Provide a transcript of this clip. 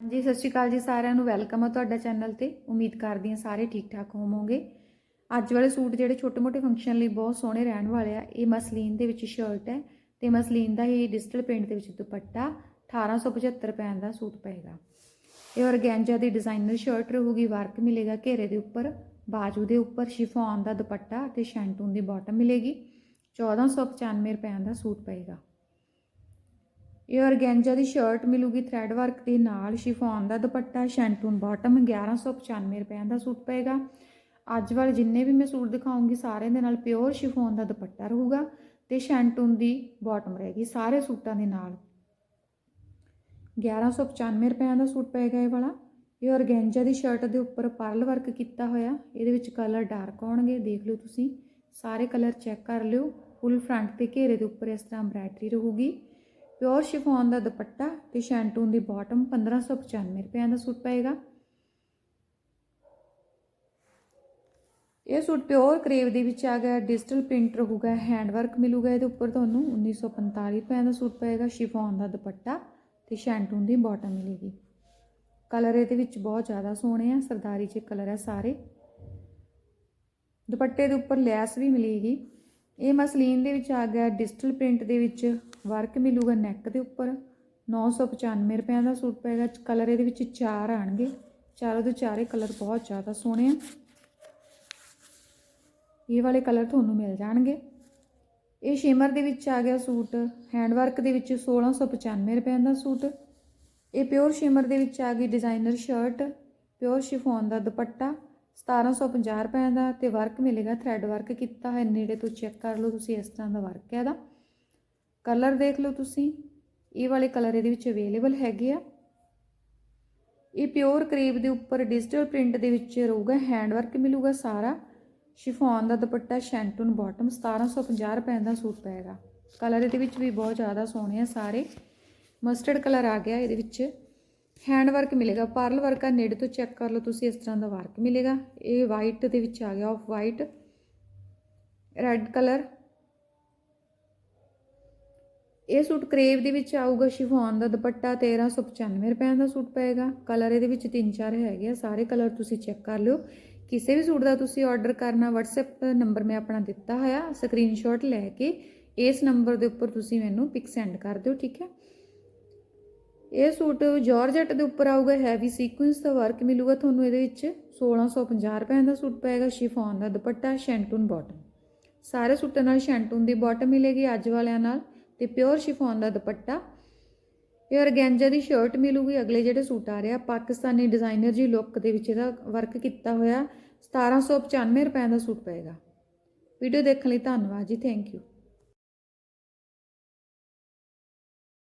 ਜੀ ਸਤਿ ਸ਼੍ਰੀ ਅਕਾਲ ਜੀ ਸਾਰਿਆਂ ਨੂੰ। ਵੈਲਕਮ ਆ ਤੁਹਾਡਾ ਚੈਨਲ ਤੇ। ਉਮੀਦ ਕਰਦੀ ਹਾਂ ਸਾਰੇ ਠੀਕ ਠਾਕ ਹੋਵੋਗੇ। ਅੱਜ ਵਾਲੇ ਸੂਟ ਜਿਹੜੇ ਛੋਟੇ-ਮੋਟੇ ਫੰਕਸ਼ਨ ਲਈ ਬਹੁਤ ਸੋਹਣੇ ਰਹਿਣ ਵਾਲੇ ਆ, ਇਹ ਮਸਲੀਨ ਦੇ ਵਿੱਚ ਸ਼ਰਟ ਹੈ ਤੇ ਮਸਲੀਨ ਦਾ ਹੀ ਡਿਜੀਟਲ ਪ੍ਰਿੰਟ ਦੇ ਵਿੱਚ ਦੁਪੱਟਾ 1875 ਰੁਪਏ ਦਾ ਸੂਟ ਪਏਗਾ। ਇਹ ਔਰਗੈਂਜਾ ਦੀ ਡਿਜ਼ਾਈਨਰ ਸ਼ਰਟ ਰਹੂਗੀ ਵਰਕ ਮਿਲੇਗਾ ਘੇਰੇ ਦੇ ਉੱਪਰ, ਬਾਜੂ ਦੇ ਉੱਪਰ ਸ਼ਿਫੋਨ ਦਾ ਦੁਪੱਟਾ ਤੇ ਸ਼ੈਂਟੂਨ ਦੀ ਬਾਟਮ ਮਿਲੇਗੀ। 1495 ਰੁਪਏ ਦਾ ਸੂਟ ਪਏਗਾ। ਇਹ ਔਰਗੈਂਜਾ ਦੀ ਸ਼ਰਟ ਮਿਲੂਗੀ ਥ੍ਰੈਡ ਵਰਕ ਦੇ ਨਾਲ, ਸ਼ਿਫੋਨ ਦਾ ਦੁਪੱਟਾ ਸ਼ੈਂਟੂਨ ਬਾਟਮ 1195 ਰੁਪਏ ਦਾ ਸੂਟ ਪਏਗਾ। ਅੱਜ ਵਾਲੇ ਜਿੰਨੇ ਵੀ ਮੈਂ ਸੂਟ ਦਿਖਾਉਂਗੀ, ਸਾਰਿਆਂ ਦੇ ਨਾਲ ਪਿਓਰ ਸ਼ਿਫੋਨ ਦਾ ਦੁਪੱਟਾ ਰਹੂਗਾ ਤੇ ਸ਼ੈਂਟੂਨ ਦੀ ਬਾਟਮ ਰਹੇਗੀ, ਸਾਰੇ ਸੂਟਾਂ ਦੇ ਨਾਲ। 1195 ਰੁਪਏ ਦਾ ਸੂਟ ਪਏਗਾ ਇਹ ਵਾਲਾ। ਇਹ ਔਰਗੈਂਜਾ ਦੀ ਸ਼ਰਟ ਦੇ ਉੱਪਰ ਪਰਲ ਵਰਕ ਕੀਤਾ ਹੋਇਆ, ਇਹਦੇ ਵਿੱਚ ਕਲਰ ਡਾਰਕ ਆਉਣਗੇ, ਦੇਖ ਲਿਓ ਤੁਸੀਂ। ਸਾਰੇ ਕਲਰ ਚੈੱਕ ਕਰ ਲਿਓ ਫੁੱਲ ਫਰੰਟ ਤੇ ਘੇਰੇ ਦੇ ਉੱਪਰ ਇਸ ਤਰ੍ਹਾਂ ਐਮਬ੍ਰਾਇਡਰੀ ਰਹੂਗੀ। ਪਿਓਰ ਸ਼ਿਫੋਨ ਦਾ ਦੁਪੱਟਾ ਤੇ ਸ਼ੈਂਟੂਨ ਦੀ ਬਾਟਮ 1595 ਰੁਪਏ ਦਾ ਸੂਟ ਪਏਗਾ। ਇਹ ਸੂਟ ਪਿਓਰ ਕਰੇਵ ਦੇ ਵਿੱਚ ਆ ਗਿਆ, ਡਿਜੀਟਲ ਪ੍ਰਿੰਟ ਰਹੂਗਾ ਹੈਂਡ ਵਰਕ ਮਿਲੂਗਾ, ਇਹਦੇ ਉੱਪਰ ਤੁਹਾਨੂੰ 1945 ਰੁਪਏ ਦਾ ਸੂਟ ਪਏਗਾ, ਸ਼ਿਫੋਨ ਦਾ ਦੁਪੱਟਾ ਤੇ ਸ਼ੈਂਟੂਨ ਦੀ ਬਾਟਮ ਮਿਲੇਗੀ। ਕਲਰ ਇਹਦੇ ਵਿੱਚ ਬਹੁਤ ਜ਼ਿਆਦਾ ਸੋਹਣੇ ਆ, ਸਰਦਾਰੀ ਚ ਕਲਰ ਹੈ ਸਾਰੇ। ਦੁਪੱਟੇ ਦੇ ਉੱਪਰ ਲੈਸ ਵੀ ਮਿਲੇਗੀ। ਇਹ ਮਸਲੀਨ ਦੇ ਵਿੱਚ ਆ ਗਿਆ, ਡਿਜੀਟਲ ਪ੍ਰਿੰਟ ਦੇ ਵਿੱਚ ਵਰਕ ਮਿਲੂਗਾ ਨੈਕ ਦੇ ਉੱਪਰ। 995 ਰੁਪਏ ਦਾ ਸੂਟ ਪਏਗਾ। ਕਲਰ ਇਹਦੇ ਵਿੱਚ ਚਾਰ ਆਣਗੇ ਚਾਰੋਂ ਦੇ ਚਾਰੇ ਕਲਰ ਬਹੁਤ ਜ਼ਿਆਦਾ ਸੋਹਣੇ ਆ। ਇਹ ਵਾਲੇ ਕਲਰ ਤੁਹਾਨੂੰ ਮਿਲ ਜਾਣਗੇ। ਇਹ ਸ਼ਿਮਰ ਦੇ ਵਿੱਚ ਆ ਗਿਆ ਸੂਟ। ਹੈਂਡ ਵਰਕ ਦੇ ਵਿੱਚ 1695 ਰੁਪਏ ਦਾ ਸੂਟ। ਇਹ ਪਿਓਰ ਸ਼ਿਮਰ ਦੇ ਵਿੱਚ ਆ ਗਈ ਡਿਜ਼ਾਈਨਰ ਸ਼ਰਟ ਪਿਓਰ ਸ਼ਿਫੋਨ ਦਾ ਦੁਪੱਟਾ 1750 ਰੁਪਏ ਦਾ ਤੇ ਵਰਕ ਮਿਲੇਗਾ। ਥ੍ਰੈਡ ਵਰਕ ਕੀਤਾ ਹੈ ਨੇੜੇ ਤੋਂ ਚੈੱਕ ਕਰ ਲਓ ਤੁਸੀਂ ਇਸ ਤਰ੍ਹਾਂ ਦਾ ਵਰਕ ਹੈ ਇਹਦਾ। ਕਲਰ ਦੇਖ ਲਓ ਤੁਸੀਂ। ਇਹ ਵਾਲੇ ਕਲਰ ਇਹਦੇ ਵਿੱਚ ਅਵੇਲੇਬਲ ਹੈਗੇ ਆ। ਇਹ ਪਿਓਰ ਕਰੀਬ ਦੇ ਉੱਪਰ ਡਿਜੀਟਲ ਪ੍ਰਿੰਟ ਦੇ ਵਿੱਚ ਰਹੂਗਾ ਹੈਂਡ ਵਰਕ ਮਿਲੂਗਾ ਸਾਰਾ। ਸ਼ਿਫੋਨ ਦਾ ਦੁਪੱਟਾ ਸ਼ੈਂਟੂਨ ਬਾਟਮ 1750 ਰੁਪਏ ਦਾ ਸੂਟ ਪਏਗਾ। ਕਲਰ ਇਹਦੇ ਵਿੱਚ ਵੀ ਬਹੁਤ ਜ਼ਿਆਦਾ ਸੋਹਣੇ ਆ ਸਾਰੇ। ਮਸਟਰਡ ਕਲਰ ਆ ਗਿਆ ਇਹਦੇ ਵਿੱਚ। ਹੈਂਡ ਵਰਕ ਮਿਲੇਗਾ, ਪਾਰਲ ਵਰਕ ਆ ਨੇੜੇ ਤੋਂ ਚੈੱਕ ਕਰ ਲਓ ਤੁਸੀਂ, ਇਸ ਤਰ੍ਹਾਂ ਦਾ ਵਰਕ ਮਿਲੇਗਾ। ਇਹ ਵਾਈਟ ਦੇ ਵਿੱਚ ਆ ਗਿਆ ਆਫ ਵਾਈਟ ਰੈੱਡ ਕਲਰ। ਇਹ ਸੂਟ ਕਰੇਵ ਦੇ ਵਿੱਚ ਆਊਗਾ ਸ਼ਿਫੋਨ ਦਾ ਦੁਪੱਟਾ 1395 ਰੁਪਏ ਦਾ ਸੂਟ ਪਏਗਾ। ਕਲਰ ਇਹਦੇ ਵਿੱਚ ਤਿੰਨ ਚਾਰ ਹੈਗੇ ਆ। ਸਾਰੇ ਕਲਰ ਤੁਸੀਂ ਚੈੱਕ ਕਰ ਲਿਓ। ਕਿਸੇ ਵੀ ਸੂਟ ਦਾ ਤੁਸੀਂ ਆਰਡਰ ਕਰਨਾ, WhatsApp ਨੰਬਰ ਮੈਂ ਆਪਣਾ ਦਿੱਤਾ ਹੋਇਆ ਸਕਰੀਨਸ਼ਾਟ ਲੈ ਕੇ ਇਸ ਨੰਬਰ ਦੇ ਉੱਪਰ ਤੁਸੀਂ ਮੈਨੂੰ ਪਿਕ ਸੈਂਡ ਕਰ ਦਿਓ, ਠੀਕ ਹੈ? ਇਹ ਸੂਟ ਜਾਰਜਟ ਦੇ ਉੱਪਰ ਆਊਗਾ ਹੈਵੀ ਸੀਕੁਐਂਸ ਦਾ ਵਰਕ ਮਿਲੂਗਾ ਤੁਹਾਨੂੰ ਇਹਦੇ ਵਿੱਚ। 1650 ਰੁਪਏ ਦਾ ਸੂਟ ਪਏਗਾ, ਸ਼ਿਫੋਨ ਦਾ ਦੁਪੱਟਾ ਸ਼ੈਂਟੂਨ ਬਾਟਮ ਸਾਰੇ ਸੂਟਾਂ ਨਾਲ ਸ਼ੈਂਟੂਨ ਦੀ ਬਾਟਮ ਮਿਲੇਗੀ ਅੱਜ ਵਾਲਿਆਂ ਨਾਲ। ਤੇ ਪਿਓਰ ਸ਼ਿਫੋਨ ਦਾ ਦੁਪੱਟਾ। ਇਹ ਔਰਗੈਂਜਾ ਦੀ ਸ਼ਰਟ ਮਿਲੂਗੀ, ਅਗਲੇ ਜਿਹੜੇ ਸੂਟ ਆ ਰਿਹਾ ਪਾਕਿਸਤਾਨੀ ਡਿਜ਼ਾਈਨਰ ਜੀ ਲੁੱਕ ਦੇ ਵਿੱਚ ਇਹਦਾ ਵਰਕ ਕੀਤਾ ਹੋਇਆ। 1795 ਰੁਪਏ ਦਾ ਸੂਟ ਪਏਗਾ। ਵੀਡੀਓ ਦੇਖਣ ਲਈ ਧੰਨਵਾਦ ਜੀ, ਥੈਂਕ ਯੂ।